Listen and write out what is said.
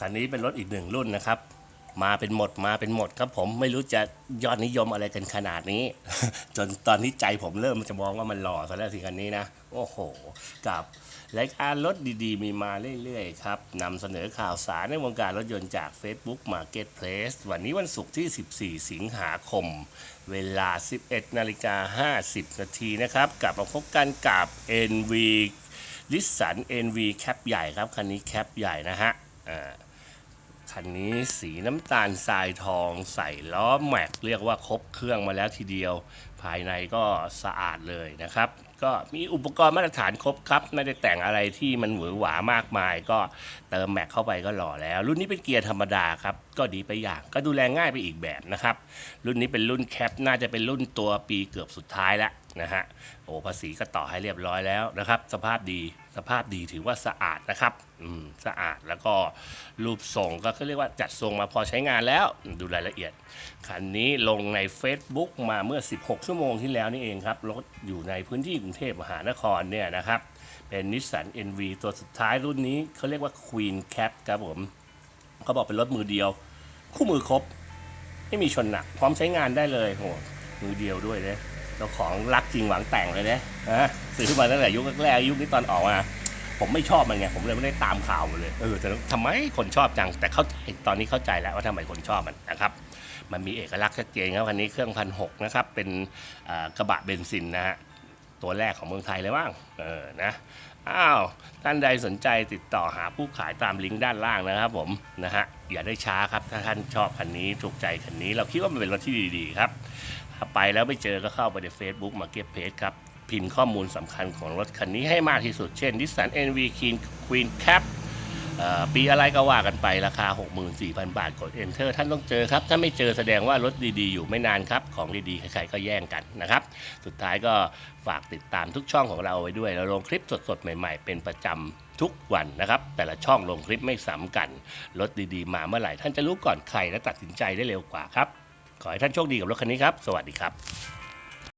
คันนี้เป็นรถอีกหนึ่งรุ่นนะครับ มาเป็นหมดมาเป็นหมดครับผมไม่รู้จะยอดนิยมอะไรกันขนาดนี้ จนตอนนี้ใจผมเริ่มจะมองว่ามันหล่อซะแล้วสิคันนี้นะ โอ้โห กับรายการรถดีๆ มีมาเรื่อยๆ ครับนำเสนอข่าวสารในวงการรถยนต์จาก Facebook Marketplace วันนี้วันศุกร์ที่ 14 สิงหาคม เวลา 11นาฬิกา50 นาทีนะครับ กลับมาพบกันกับ NV ลิสสัน NV แคปใหญ่ครับ คันนี้แคปใหญ่นะฮะอ่า คันนี้สีน้ำตาลทรายทองใส่ล้อแม็กเรียกว่าครบเครื่องมาแล้วทีเดียว ภายในก็สะอาดเลยนะครับ ก็มีอุปกรณ์มาตรฐานครบครับ ไม่ได้แต่งอะไรที่มันหวือหวามากมาย ก็เติมแม็กเข้าไปก็หล่อแล้ว รุ่นนี้เป็นเกียร์ธรรมดาครับ ก็ดีไปอย่าง ก็ดูแลง่ายไปอีกแบบนะครับ รุ่นนี้เป็นรุ่นแคปน่าจะเป็นรุ่นตัวปีเกือบสุดท้ายแล้วนะฮะโอ้ภาษีก็ต่อให้เรียบร้อยแล้วนะครับ สภาพดีสภาพดีถือว่าสะอาดนะครับ อืมสะอาดแล้วก็รูปทรงก็เขาเรียกว่าจัดทรงมาพอใช้งานแล้วดูรายละเอียด คันนี้ลงใน Facebook มาเมื่อ 16 ชั่วโมงที่แล้วนี่เองครับรถอยู่ในพื้นที่กรุงเทพมหานครเนี่ยนะครับ เป็นนิสสัน NV ตัวสุดท้ายรุ่นนี้เขาเรียกว่า Queen Cap ครับผมเขาบอกเป็นรถมือเดียว คู่มือครบ ไม่มีชนหนักพร้อมใช้งานได้เลยโหมือเดียวด้วยเลย จ้าของรักจริงหวังแต่งเลยเนี่ยฮะซื้อมาตั้งแต่ยุคแรกๆยุคนี้ตอนออกมาผมไม่ชอบมันไงผมเลยไม่ได้ตามข่าวเลยเออแต่ทำไมคนชอบจังแต่เขาตอนนี้เข้าใจแล้วว่าทำไมคนชอบมันนะครับมันมีเอกลักษณ์ชัดเจนครับคันนี้เครื่องพันหกนะครับเป็นกระบะเบนซินนะฮะตัวแรกของเมืองไทยเลยบ้างเออนะอ้าวท่านใดสนใจติดต่อหาผู้ขายตามลิงก์ด้านล่างนะครับผมนะฮะอย่าได้ช้าครับถ้าท่านชอบคันนี้ถูกใจคันนี้ เราคิดว่ามันเป็นรถที่ดีๆครับ ไปแล้วไม่เจอก็เข้าไปใน Facebook Marketplace ครับ พิมพ์ข้อมูลสำคัญของรถคันนี้ให้มากที่สุด เช่น Nissan NV Queen Queen Cap ปีอะไรก็ว่ากันไปราคา 64,000 บาทกด Enter ท่านต้องเจอครับ ถ้าไม่เจอแสดงว่ารถดีๆ อยู่ไม่นานครับ ของดีๆ ใครๆก็แย่งกันนะครับ สุดท้ายก็ฝากติดตามทุกช่องของเราไว้ด้วยเราลงคลิปสดๆ ใหม่ๆ เป็นประจำทุกวันนะครับ แต่ละช่องลงคลิปไม่ซ้ำกัน รถดีๆ มาเมื่อไหร่ ท่านจะรู้ก่อนใครและตัดสินใจได้เร็วกว่าครับ ขอให้ท่านโชคดีกับรถคันนี้ครับ สวัสดีครับ